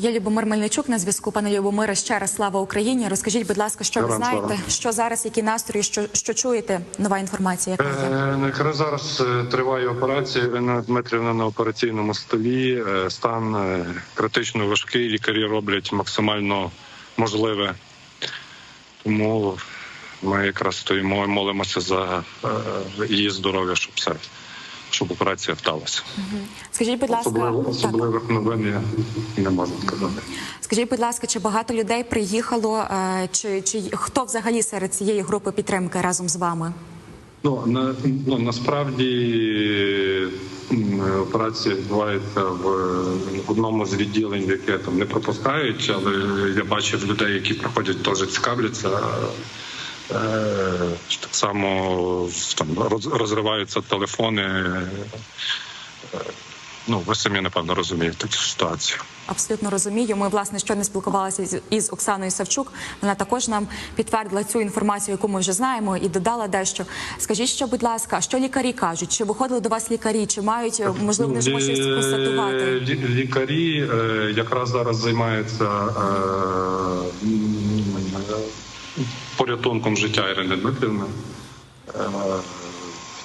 Є Любомир Мельничук на зв'язку. Пане Любомире, ще раз слава Україні. Розкажіть, будь ласка, що ви знаєте, слава. що зараз, які настрої, що, що чуєте? Нова інформація, яка є? Е, Якраз зараз е, триває операція. Ірина Дмитрівна на операційному столі. Е, Стан е, критично важкий. Лікарі роблять максимально можливе. Тому ми якраз стоїмо і молимося за е, її здоров'я, щоб все, щоб операція вдалася. Скажіть, будь ласка, Особливо так. особливих новин я не можу сказати. скажіть, будь ласка, чи багато людей приїхало, е, чи, чи хто взагалі серед цієї групи підтримки разом з вами? Ну на ну насправді операція відбувається в одному з відділень, яке там не пропускають, але я бачив людей, які проходять, теж цікавляться. Е, Так само там роз- розриваються телефони. Е, Ну, ви самі напевно розумієте цю ситуацію. Абсолютно розумію. Ми власне щойно спілкувалися із Оксаною Савчук. Вона також нам підтвердила цю інформацію, яку ми вже знаємо, і додала дещо. Скажіть, що, будь ласка, що лікарі кажуть? Чи виходили до вас лікарі? Чи мають можливо не можливість Лі- констатувати? лі- Лікарі е, якраз зараз займаються порятунком життя Ірини Дмитрівни. Е,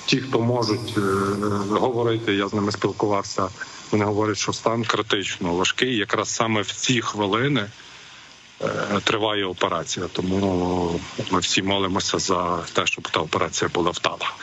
Ті, хто можуть е, говорити, я з ними спілкувався. Вони говорять, що стан критично важкий. Якраз саме в ці хвилини е, триває операція. Тому ми всі молимося за те, щоб та операція була вдала.